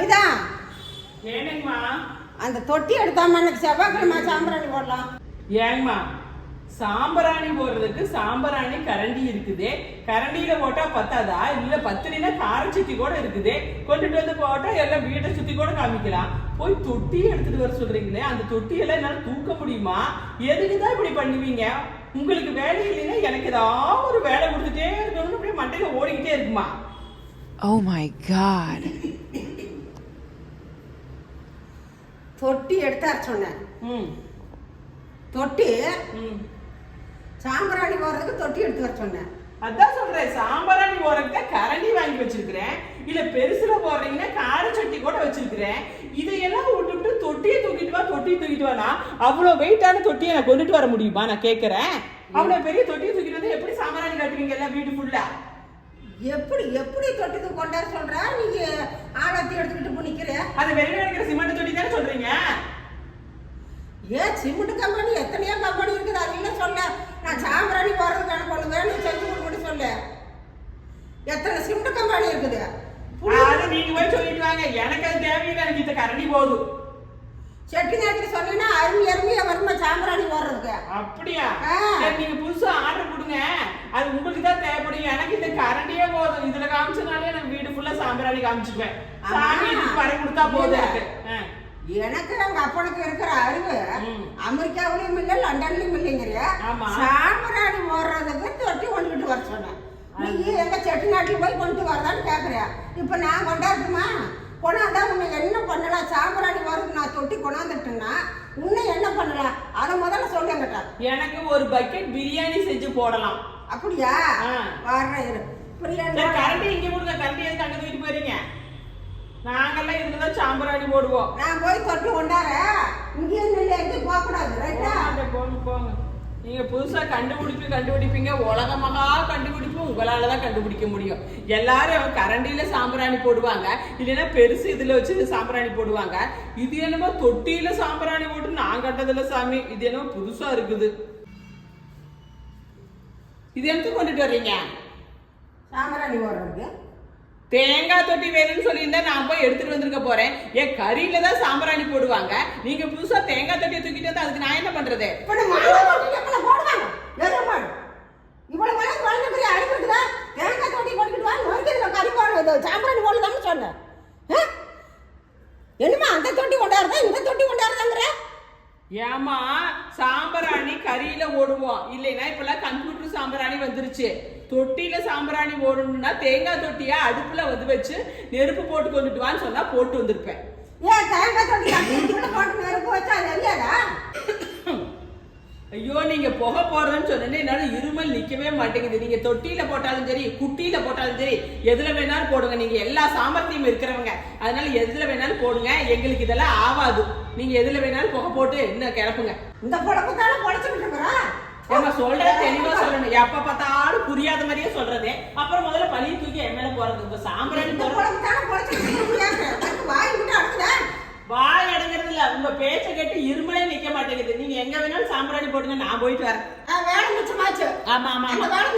கவிதா? ஏனுங்கம்மா அந்த தொட்டி எடுத்தாம எனக்கு செவ்வாய்க்கிழமை சாம்பிராணி போடலாம். ஏங்கம்மா சாம்பிராணி போடுறதுக்கு சாம்பிராணி கரண்டி இருக்குதே. கரண்டியில போட்டா பத்தாதா? இல்ல பத்துனா கார சுத்தி கூட இருக்குதே. கொண்டுட்டு வந்து போட்டா எல்லாம் வீட்டை சுத்தி கூட காமிக்கலாம். போய் தொட்டி எடுத்துட்டு வர சொல்றீங்களே அந்த தொட்டியெல்லாம் என்னால தூக்க முடியுமா? எதுக்குதான் இப்படி பண்ணுவீங்க? உங்களுக்கு வேலை இல்லைன்னா எனக்கு ஏதாவது ஒரு வேலை கொடுத்துட்டே இருக்கணும்னு அப்படியே மண்டையில ஓடிக்கிட்டே இருக்குமா? Oh my god. தொட்டி எடுத்தார சொன்னேன் ம். தொட்டி சாம்பிராணி போடுறதுக்கு தொட்டி எடுத்து வர சொன்னேன் அதான் சொல்றேன் சாம்பிராணி போறதுக்கு கரண்டி வாங்கி வச்சிருக்கிறேன். இல்ல பெருசுல போடுறீங்கன்னா கார சட்டி கூட வச்சிருக்கிறேன். இதையெல்லாம் விட்டுட்டு தொட்டியை தூக்கிட்டு வா தொட்டியை தூக்கிட்டு வானா அவ்வளவு வெயிட்டான தொட்டியை நான் கொண்டுட்டு வர முடியுமா? நான் கேக்குறேன். அவ்வளவு பெரிய தொட்டியை தூக்கிட்டு வந்து எப்படி சாம்பிராணி காட்டுவீங்க எல்லாம் வீட்டு ஃபுல்லா எப்படி எப்படி தொட்டிக்கு கொண்டாட சொல்ற? நீங்க ஆழத்தி எடுத்துக்கிட்டு நிக்கிற. அது வெளியில இருக்கிற சிமெண்ட் தொட்டி தானே சொல்றீங்க? ஏன் சிமெண்ட் கம்பெனி எத்தனையோ கம்பெனி இருக்குது அதெல்லாம் சொல்ல. நான் சாம்பிராணி போடுறதுக்கான பொண்ணு வேணும் செஞ்சு கொடுக்கணும் சொல்லு. எத்தனை சிமெண்ட் கம்பெனி இருக்குது? அது நீங்க போய் சொல்லிட்டு வாங்க. எனக்கு அது தேவையில்லை. எனக்கு இந்த கரண்டி போதும் செட்டி நேரத்தில் சொன்னீங்கன்னா அருமை அருமையா வருமா சாம்பிராணி போடுறதுக்கு. அப்படியா. சரி நீங்க புதுசா ஆர்டர் கொடுங்க. அது உங்களுக்கு தான் தேவைப்படும். எனக்கு இந்த கரண்டியே போதும். இதுல காமிச்சனாலே நான் வீடு ஃபுல்லா சாம்பிராணி காமிச்சுக்குவேன். சாமி வர கொடுத்தா போதும் எனக்கு எங்க அப்பனுக்கு இருக்கிற அறிவு. அமெரிக்காவிலயும் இல்ல லண்டன்லயும் இல்லைங்கிறிய. சாம்பிராணி போடுறதுக்கு தொட்டி கொண்டுகிட்டு வர சொன்னேன். நீ எங்க செட்டிநாட்டுல போய் கொண்டு வரதான்னு கேக்குறியா? இப்ப நான் கொண்டாடட்டுமா? கொண்டாந்தா உன்னை என்ன பண்ணலாம் சாம்பிராணி போறதுக்கு நான் தொட்டி கொண்டாந்துட்டேன்னா உன்னை என்ன பண்ணலாம் அதை முதல்ல சொல்லுங்கட்டா எனக்கு ஒரு பக்கெட் பிரியாணி செஞ்சு போடலாம். அப்படியா. வர்றேன் பிரியாணி கரண்டி இங்க கொடுங்க. கரண்டி எதுக்கு அங்க தூக்கிட்டு போறீங்க? இதுலதான் சாம்பிராணி போடுவோம். நான் போய் தொட்டி கொண்டார. இங்கேயே நின்று எங்கேயும் போகக்கூடாது ரைட்டா போங்க, போங்க நீங்க புதுசா கண்டுபிடிப்பு கண்டுபிடிப்பீங்க. உலகமகா கண்டுபிடிப்பு உங்களால தான் கண்டுபிடிக்க முடியும். எல்லாரும் கரண்டியில சாம்பிராணி போடுவாங்க. இல்லைன்னா பெருசு இதுல வச்சு சாம்பிராணி போடுவாங்க. இது என்னமோ தொட்டியில சாம்பிராணி போட்டு நான் கட்டதில்ல சாமி. இது என்னமோ புதுசா இருக்குது. இது எனக்கு கொண்டுட்டு வர்றீங்க? சாம்பிராணி போடுறதுக்கு. தேங்காய் தொட்டி வேணும்னு சொல்லியிருந்தா நான் போய் எடுத்துட்டு வந்திருக்க போறேன். ஏன் கறியில தான் சாம்பிராணி போடுவாங்க. நீங்க புதுசா தேங்காய் தொட்டியை தூக்கிட்டு வந்து அதுக்கு நான் என்ன பண்றது? இப்ப நம்ம மாலை தொட்டி எப்பல போடுவாங்க? எருமாடு இவ்வளவு மழை குழந்தை பெரிய அடிபட்டுதா தேங்காய் தொட்டி போட்டுக்கிட்டு வா நொறுக்கிறதுல கறி சாம்பிராணி போடலாம்னு சொன்னேன் ஆ? என்னம்மா அந்த தொட்டி கொண்டாடுறதா இந்த தொட்டி கொண்டாடுறதாங்கிற ஏமா சாம்பராணி கறியில ஓடுவோம். இல்லைன்னா இப்பெல்லாம் கம்ப்யூட்டர் சாம்பிராணி வந்துருச்சு. தொட்டியில சாம்பிராணி ஓடணும்னா தேங்காய் தொட்டியா அடுப்புல வந்து வச்சு நெருப்பு போட்டு கொண்டுட்டு வான்னு சொன்னா போட்டு வந்திருப்பேன். ஏன் தேங்காய் தொட்டி போட்டு நெருப்பு ஐயோ நீங்க புகை போடுறேன்னு சொன்னேன்னு என்னால இருமல் நிக்கவே மாட்டேங்குது. நீங்க தொட்டியில போட்டாலும் சரி குட்டியில போட்டாலும் சரி எதுல வேணாலும் போடுங்க. நீங்க எல்லா சாமர்த்தியம் இருக்கிறவங்க. அதனால எதுல வேணாலும் போடுங்க. எங்களுக்கு இதெல்லாம் ஆவாது. நீங்க எதுல வேணாலும் புகை போட்டு என்ன கிளப்புங்க. இந்த பொழப்பு தானே பொழைச்சுக்கிட்டு இருக்கிறோம் ஏமா சொல்ற தெளிவா சொல்லணும். எப்ப பார்த்தாலும் புரியாத மாதிரியே சொல்றதே. அப்புறம் முதல்ல பழிய தூக்கி என் மேல போறது இந்த சாம்பிராணி இந்த போறது பொழப்பு தானே பொழைச்சுக்கிட்டு இருக்கிறோம் வாய் விட்டு அடுக்குதா வாய் அடங்குறது இல்ல உங்க பேச்ச கேட்டு இருமலே நிக்க மாட்டேங்குது. நீங்க எங்க வேணாலும் சாம்பிராணி போடுங்க நான் போயிட்டு வரேன். வேலை மிச்சமாச்சு. ஆமா ஆமா அந்த ஆமா. வேலை